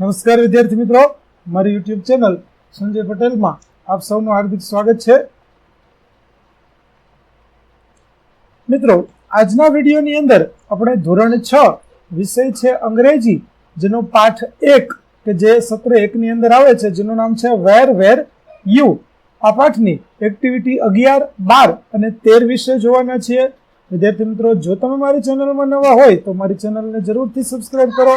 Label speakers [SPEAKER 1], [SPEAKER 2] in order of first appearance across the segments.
[SPEAKER 1] નમસ્કાર વિદ્યાર્થી મિત્રો. મારી યુટ્યુબ ચેનલ સંજય પટેલમાં આપ સૌનું હાર્દિક સ્વાગત છે. મિત્રો, આજના વિડીયોની અંદર આપણે ધોરણ છ વિષય છે અંગ્રેજી, જેનો પાઠ એક કે જે સત્ર એકની અંદર આવે છે, જેનું નામ છે વેર વેર, યુ. આ પાઠની એક્ટિવિટી અગિયાર, બાર અને તેર વિશે જોવાના છીએ. વિદ્યાર્થી મિત્રો, જો તમે મારી ચેનલમાં નવા હોય તો મારી ચેનલને જરૂરથી સબસ્ક્રાઈબ કરો.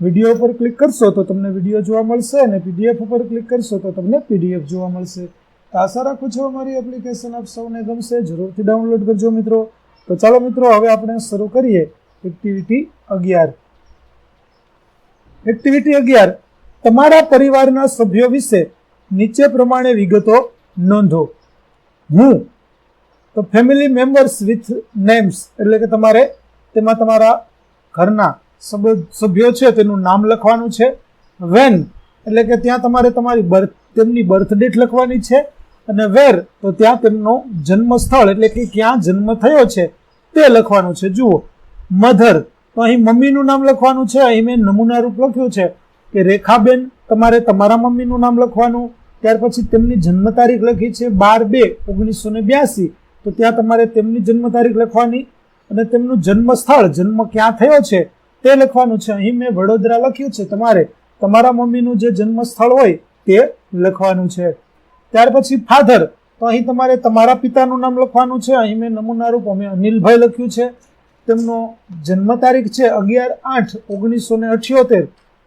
[SPEAKER 1] વીડિયો ઉપર ક્લિક કરશો તો તમને વીડિયો જોવા મળશે અને પીડીએફ ઉપર ક્લિક કરશો તો તમને પીડીએફ જોવા મળશે. તો આશા રાખું છું અમારી એપ્લિકેશન આપ સૌને ગમશે, જરૂરથી ડાઉનલોડ કરજો મિત્રો. તો ચાલો મિત્રો, હવે આપણે શરૂ કરીએ. એક્ટિવિટી અગિયાર. એક્ટિવિટી અગિયાર. તમારા પરિવારના સભ્યો વિશે નીચે પ્રમાણે વિગતો નોંધો. હું તો ફેમિલી મેમ્બર્સ વિથ નેમ્સ એટલે કે તમારે તેમાં તમારા ઘરના સભ્યો છે, તેનું નામ લખવાનું છે. વેન એટલે કે ત્યાં તમારે તમારી બર્થ તેમની બર્થ ડેટ લખવાની છે. અને વેર તો ત્યાં તેમનો જન્મ સ્થળ એટલે કે ક્યાં જન્મ થયો છે, તે લખવાનું છે. જુઓ, મધર, તો અહીં મમ્મીનું નામ લખવાનું છે. અહીં મેં નમૂના રૂપ લખ્યું છે કે રેખાબેન, તમારે તમારા મમ્મીનું નામ લખવાનું. ત્યાર પછી તેમની જન્મ તારીખ લખી છે બાર બે ઓગણીસો ને બ્યાસી. તો ત્યાં તમારે તેમની જન્મ તારીખ લખવાની અને તેમનું જન્મ સ્થળ જન્મ ક્યાં થયો છે તે લખવાનું છે. અહીં મેં વડોદરા લખ્યું છે. તમારે તમારા મમ્મીનું જે જન્મ સ્થળ હોય તે લખવાનું છે. ત્યાર પછી ફાધર. તો અહીં તમારે તમારા પિતાનું નામ લખવાનું છે. અહીં મેં નમૂના રૂપ અમે અનિલભાઈ લખ્યું છે. તેમનો જન્મ તારીખ છે અગિયાર આઠ ઓગણીસો ને અઠ્યોતેર.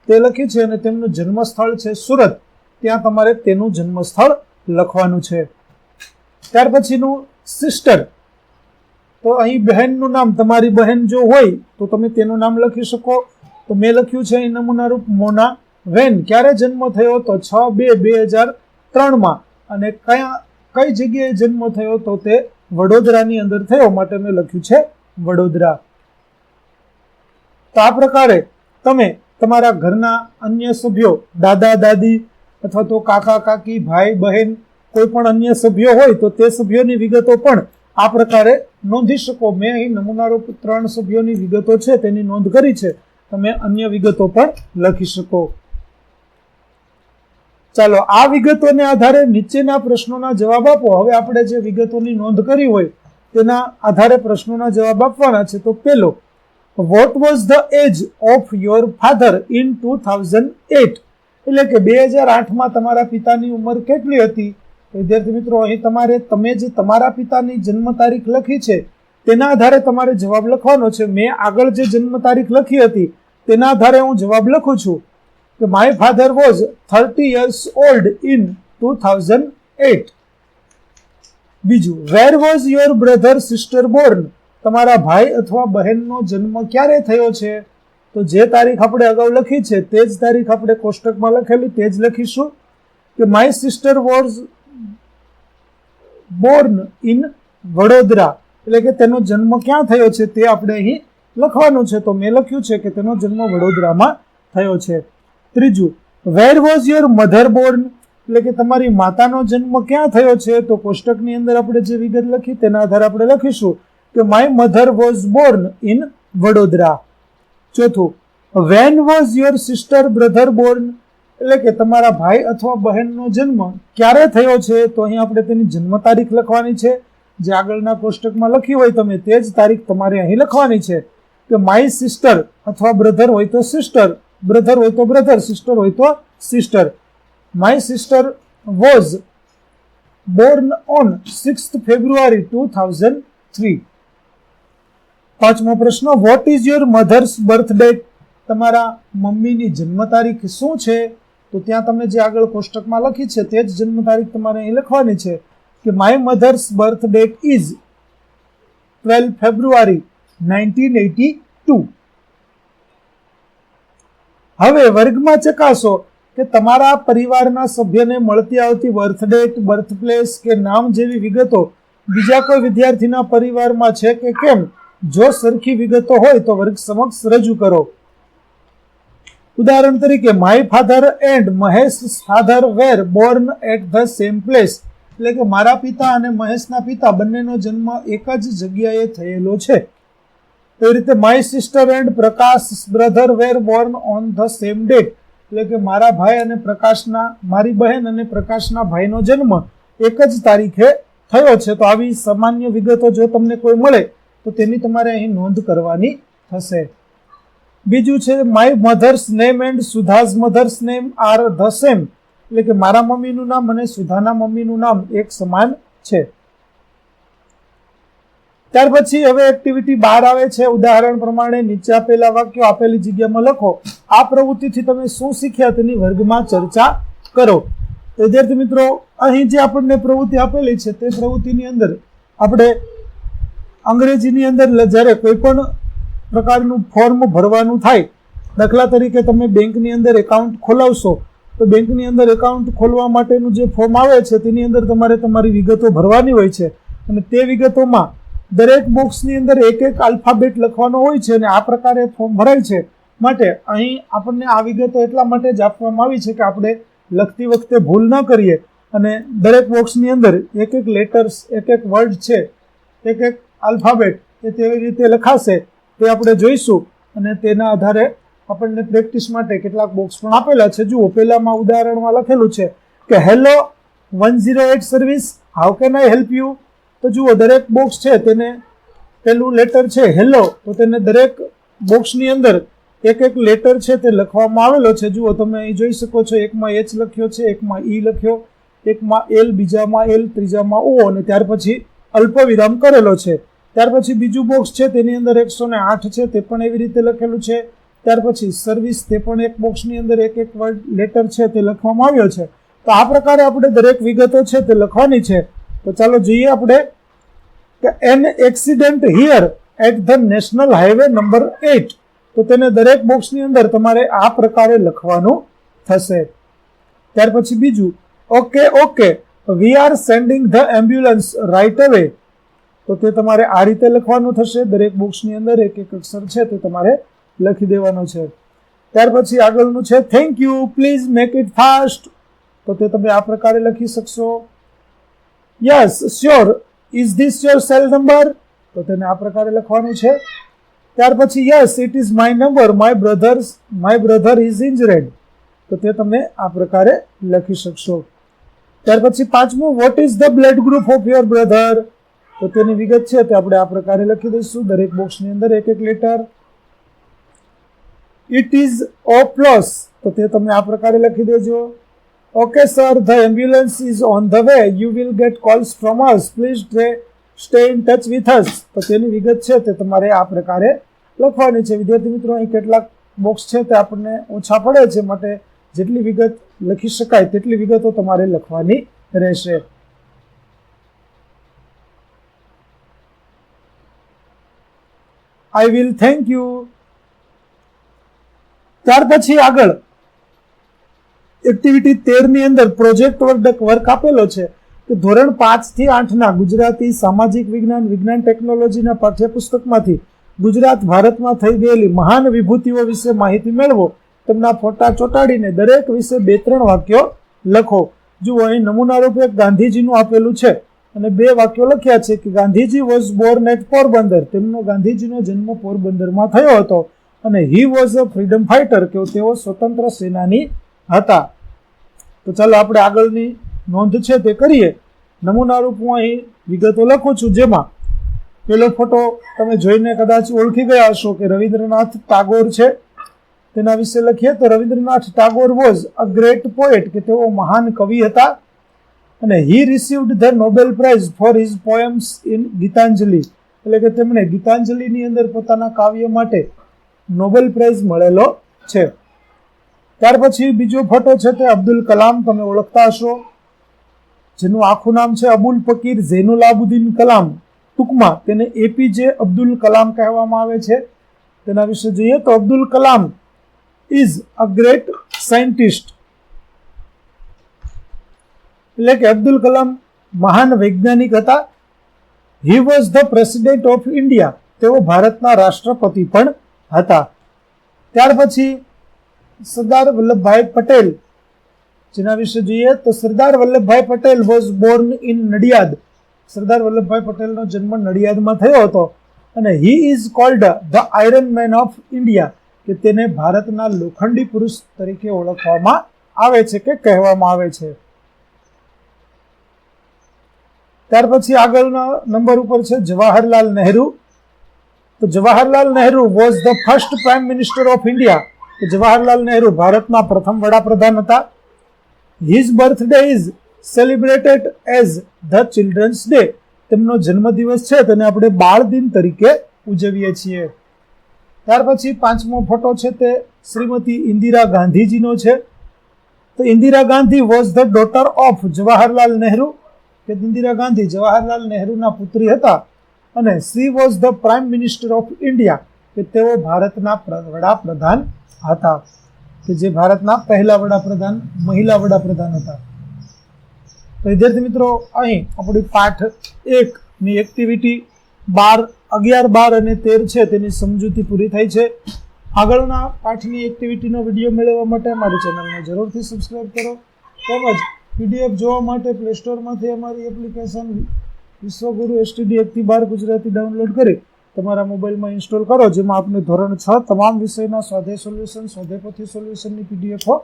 [SPEAKER 1] તે લખ્યું છે અને તેમનું જન્મ સ્થળ છે સુરત. ત્યાં તમારે તેનું જન્મ સ્થળ લખવાનું છે. ત્યાર પછીનું સિસ્ટર. તો અહીં બહેનનું નામ, તમારી બહેન જો હોય, તો તમે તેનું નામ લખી શકો. તો મેં લખ્યું છે અહીં નમૂનારૂપ મોના વેન. ક્યારે જન્મ થયો તો? છ બે બે હજાર ત્રણમાં. અને કયા, કઈ જગ્યાએ જન્મ થયો તો તે વડોદરાની અંદર થયો માટે મેં લખ્યું છે વડોદરા. તો આ પ્રકારે તમે તમારા ઘરના અન્ય સભ્યો, દાદા, દાદી અથવા તો કાકા, કાકી, ભાઈ, બહેન, કોઈ પણ અન્ય સભ્યો હોય તો તે સભ્યોની વિગતો પણ આ પ્રકારે નોંધી શકો. મેં અહીં નમૂનારૂપ ત્રણ સભ્યોની વિગતો છે, તેની નોંધ કરી છે. તમે અન્ય વિગતો પણ લખી શકો. ચાલો, આ વિગતોને આધારે નીચેના પ્રશ્નોના જવાબ આપો. હવે આપણે જે વિગતોની નોંધ કરી હોય, તેના આધારે પ્રશ્નોના જવાબ આપવાના છે. તો પેલો what was the age of your father in two thousand eight એટલે કે બે હજાર આઠમાં તમારા પિતાની ઉંમર કેટલી હતી? વિદ્યાર્થી મિત્રો, અહીં તમારે, તમે જે તમારા પિતાની જન્મ તારીખ લખી છે, તેના આધારે તમારે જવાબ લખવાનો છે. મેં આગળ જે જન્મ તારીખ લખી હતી, તેના આધારે હું જવાબ લખું છું કે my father was thirty years old in two thousand eight બીજું where was your brother sister born તમારા ભાઈ અથવા બહેનનો જન્મ ક્યારે થયો છે? તો જે તારીખ આપણે અગાઉ લખી છે, તે જ તારીખ આપણે કોષ્ટકમાં લખેલી, તે જ લખીશું કે my sister was born in Vadodara. એટલે કે તેનો જન્મ ક્યાં થયો છે તે આપણે અહીં લખવાનું છે. તો મેં લખ્યું છે કે તેનો જન્મ વડોદરામાં થયો છે. ત્રીજું where was your mother born એટલે કે તમારી માતાનો જન્મ ક્યાં થયો છે? તો કોષ્ટકની અંદર આપણે જે વિગત લખી તેના આધારે આપણે લખીશું કે my mother was born in Vadodara. ચોથું when was your sister brother born એટલે કે તમારા ભાઈ અથવા બહેનનો જન્મ ક્યારે થયો છે, તો અહીં આપણે તેની જન્મ તારીખ લખવાની છે. જે આગળના કોષ્ટકમાં લખી હોય તમે તે જ તારીખ તમારે અહીં લખવાની છે કે માય સિસ્ટર અથવા બ્રધર હોય તો સિસ્ટર બ્રધર હોય તો બ્રધર સિસ્ટર હોય તો sister my sister was born on six February two thousand three પાંચમો પ્રશ્ન what is your mother's birth date તમારા મમ્મીની જન્મ તારીખ શું છે? તો ત્યાં તમે જે આગળ કોષ્ટકમાં લખી છે તે જ જન્મ તારીખ તમારે અહીં લખવાની છે કે my mother's birth date is twelve February nineteen eighty two હવે વર્ગમાં ચકાસો કે તમારા પરિવારના સભ્યને મળતી આવતી બર્થ ડેટ બર્થ પ્લેસ કે નામ જેવી વિગતો બીજા કોઈ વિદ્યાર્થીના પરિવારમાં છે કે કેમ? જો સરખી વિગતો હોય તો વર્ગ સમક્ષ રજૂ કરો. ઉદાહરણ તરીકે my father and Mahesh father were born at the same place એટલે કે, મારા પિતા અને મહેશના પિતા બંનેનો જન્મ એક જ જગ્યાએ થયેલો છે. એ રીતે my sister and Prakash brother were born on the same date એટલે કે, મારા ભાઈ અને પ્રકાશના, મારી બહેન અને પ્રકાશના ભાઈનો જન્મ એક જ તારીખે થયો છે. તો આવી સામાન્ય વિગતો જો તમને કોઈ મળે, તો તેની તમારે અહીં નોંધ કરવાની થશે. બીજું છે my mother's name and Sudha's mother's name are the same એટલે કે મારા મમ્મીનું નામ અને સુધાના મમ્મીનું નામ એક સમાન છે. ત્યાર પછી હવે એક્ટિવિટી બહાર આવે છે. ઉદાહરણ પ્રમાણે નીચે આપેલા વાક્યો આપેલી જગ્યામાં લખો. આ પ્રવૃત્તિથી તમે શું શીખ્યા તેની વર્ગમાં ચર્ચા કરો. વિદ્યાર્થી મિત્રો, અહીં જે આપણને પ્રવૃત્તિ આપેલી છે તે પ્રવૃત્તિની અંદર આપણે અંગ્રેજીની અંદર જ્યારે કોઈ પણ પ્રકારનું ફોર્મ ભરવાનું થાય. દાખલા તરીકે તમે બેંકની અંદર એકાઉન્ટ ખોલાવશો, તો બેંકની અંદર એકાઉન્ટ ખોલવા માટેનું જે ફોર્મ આવે છે, તેની અંદર તમારે તમારી વિગતો ભરવાની હોય છે. અને તે વિગતોમાં દરેક બોક્સની અંદર એક એક આલ્ફાબેટ લખવાનો હોય છે અને આ પ્રકારે ફોર્મ ભરાય છે. માટે અહીં આપણને આ વિગતો એટલા માટે જ આપવામાં આવી છે કે આપણે લખતી વખતે ભૂલ ન કરીએ. અને દરેક બોક્સની અંદર એક એક લેટર્સ એક એક વર્ડ છે એક એક આલ્ફાબેટ એ તેવી રીતે લખાશે. તે આપણે જોઈશું. અને તેના આધારે આપણને પ્રેક્ટિસ માટે કેટલાક બોક્સ પણ આપેલા છે. જુઓ, પહેલામાં ઉદાહરણમાં લખેલું છે કે, hello, one zero eight service, how can I help you? તો જુઓ, દરેક બોક્સ છે તેને, પેલું લેટર છે, હેલો. તો તેને દરેક બોક્સની અંદર એક એક લેટર છે તે લખવામાં આવેલો છે. જુઓ, તમે અહીં જોઈ શકો છો, એકમાં એચ લખ્યો છે, એકમાં ઈ લખ્યો, એકમાં એલ બીજામાં એલ ત્રીજામાં ઓ અને ત્યાર પછી અલ્પવિરામ કરેલો છે. ત્યાર પછી બીજું બોક્સ છે, તેની અંદર એકસો ને આઠ છે, તે પણ એવી રીતે લખેલું છે. ત્યાર પછી સર્વિસ તે પણ એક બોક્સની અંદર એક એક વર્ડ લેટર છે, તે લખવામાં આવ્યો છે. તો આ પ્રકારે આપણે દરેક વિગતો છે, તે લખવાની છે. તો ચાલો જોઈએ આપણે કે an accident here at the national highway number eight તો તેને દરેક બોક્સની અંદર તમારે આ પ્રકારે લખવાનું થશે. ત્યાર પછી બીજું okay okay we are sending the ambulance right away તો તે તમારે આ રીતે લખવાનું થશે. દરેક બોક્સની અંદર એક એક અક્ષર છે તે તમારે લખી દેવાનો છે. ત્યાર પછી આગળનું છે thank you please make it fast તો તે તમે આ પ્રકારે લખી શકશો. Yes sure is this your cell number તો તેને આ પ્રકારે લખવાનું છે. ત્યાર પછી yes it is my number my brother's my brother is injured તો તે તમે આ પ્રકારે લખી શકશો. ત્યાર પછી, પાંચમું what is the blood group of your brother તો તેની વિગત છે તે આપણે આ પ્રકારે લખી દઈશું. દરેક બોક્સની અંદર એક એક letter. It is O plus તો તે તમે આ પ્રકારે લખી દેજો. Okay sir the ambulance is on the way you will get calls from us please stay in touch with us તો તેની વિગત છે તે તમારે આ પ્રકારે લખવાની છે. વિદ્યાર્થી મિત્રો, અહીં કેટલાક બોક્સ છે તે આપણને ઓછા પડે છે. માટે જેટલી વિગત લખી શકાય તેટલી વિગતો તમારે લખવાની રહેશે. આઈ વિલ થેન્ક યુ ત્યાર પછી આગળ એક્ટિવિટી તેરની અંદર પ્રોજેક્ટ વર્ક વર્ક આપેલો છે કે ધોરણ પાંચથી આઠ ના ગુજરાતી સામાજિક વિજ્ઞાન વિજ્ઞાન ટેકનોલોજીના પાઠ્યપુસ્તકમાંથી ગુજરાત, ભારતમાં થઈ ગયેલી મહાન વિભૂતિઓ વિશે માહિતી મેળવો. તેમના ફોટા ચોંટાડીને દરેક વિશે બે ત્રણ વાક્યો લખો. જુઓ, અહીં નમૂના રૂપે ગાંધીજીનું આપેલું છે. અને બે વાક્યો લખ્યા છે કે Gandhiji was born at Porbandar. તેમનો ગાંધીજીનો જન્મ પોરબંદરમાં થયો હતો અને he was a freedom fighter કે તેઓ સ્વતંત્ર સેનાની હતા. તો ચાલો આપણે આગળની નોંધ છે તે કરીએ. નમૂના રૂપ હું અહીં વિગતો લખું છું જેમાં પેલો ફોટો તમે જોઈને કદાચ ઓળખી ગયા હશો કે રવિન્દ્રનાથ ટાગોર છે. તેના વિશે લખીએ તો Rabindranath Tagore was a great poet કે તેઓ મહાન કવિ હતા. અને he received the Nobel prize for his poems in Gitanjali એટલે કે તેમણે ગીતાંજલિની અંદર પોતાના કાવ્ય માટે નોબેલ પ્રાઇઝ મળેલો છે. ત્યાર પછી બીજો ફોટો છે તે અબ્દુલ કલામ, તમે ઓળખતા હશો, જેનું આખું નામ છે અબુલ ફકીર ઝૈનુલ આબુદ્દીન કલામ. ટૂંકમાં તેને એપીજે અબ્દુલ કલામ કહેવામાં આવે છે. તેના વિશે જોઈએ તો Abdul Kalam is a great scientist એટલે કે અબ્દુલ કલામ મહાન વૈજ્ઞાનિક હતા. He was the president of India તેઓ ભારતના રાષ્ટ્રપતિ પણ હતા. ત્યાર પછી સરદાર વલ્લભભાઈ પટેલ, જેના વિશે જોઈએ તો Sardar Vallabhbhai Patel was born in Nadiad. Sardar Vallabhbhai પટેલનો જન્મ નડિયાદમાં થયો હતો અને he is called the iron man of India કે તેને ભારતના લોખંડી પુરુષ તરીકે ઓળખવામાં આવે છે કે કહેવામાં આવે છે. ત્યાર પછી આગળના નંબર ઉપર છે જવાહરલાલ નહેરુ. તો Jawaharlal Nehru was the first prime minister of India Jawaharlal Nehru ભારતના પ્રથમ વડાપ્રધાન હતા. His birthday is celebrated as the children's day તેમનો જન્મદિવસ છે તેને આપણે બાળ દિન તરીકે ઉજવીએ છીએ. ત્યાર પછી પાંચમો ફોટો છે તે શ્રીમતી ઇન્દિરા ગાંધીજીનો છે. તો Indira Gandhi was the daughter of Jawaharlal Nehru. કે ઇન્દિરા ગાંધી, જવાહરલાલ નહેરુના પુત્રી હતા અને she was the prime minister of India કે તેઓ ભારતના વડાપ્રધાન હતા. કે જે ભારતના પહેલા વડાપ્રધાન, મહિલા વડાપ્રધાન હતા. તો વિદ્યાર્થી મિત્રો, અહીં આપણી પાઠ એક ની એક્ટિવિટી બાર, અગિયાર, બાર અને તેર છે, તેની સમજૂતી પૂરી થઈ છે. આગળના પાઠની એક્ટિવિટીનો વીડિયો મેળવવા માટે અમારી ચેનલને જરૂરથી સબસ્ક્રાઈબ કરો. તેમજ પીડીએફ જોવા માટે પ્લે સ્ટોરમાંથી અમારી એપ્લિકેશન વિશ્વગુરુ એસટીડીએફથી બાર ગુજરાતી ડાઉનલોડ કરી તમારા મોબાઈલમાં ઇન્સ્ટોલ કરો, જેમાં આપને ધોરણ છ તમામ વિષયના સ્વાધ્યાય સોલ્યુશન સ્વાધ્યાયપોથી સોલ્યુશનની પીડીએફો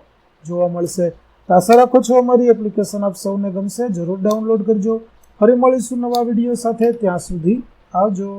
[SPEAKER 1] જોવા મળશે. તો આશા રાખો છો અમારી એપ્લિકેશન આપ સૌને ગમશે. જરૂર ડાઉનલોડ કરજો. ફરી મળીશું નવા વીડિયો સાથે. ત્યાં સુધી આવજો.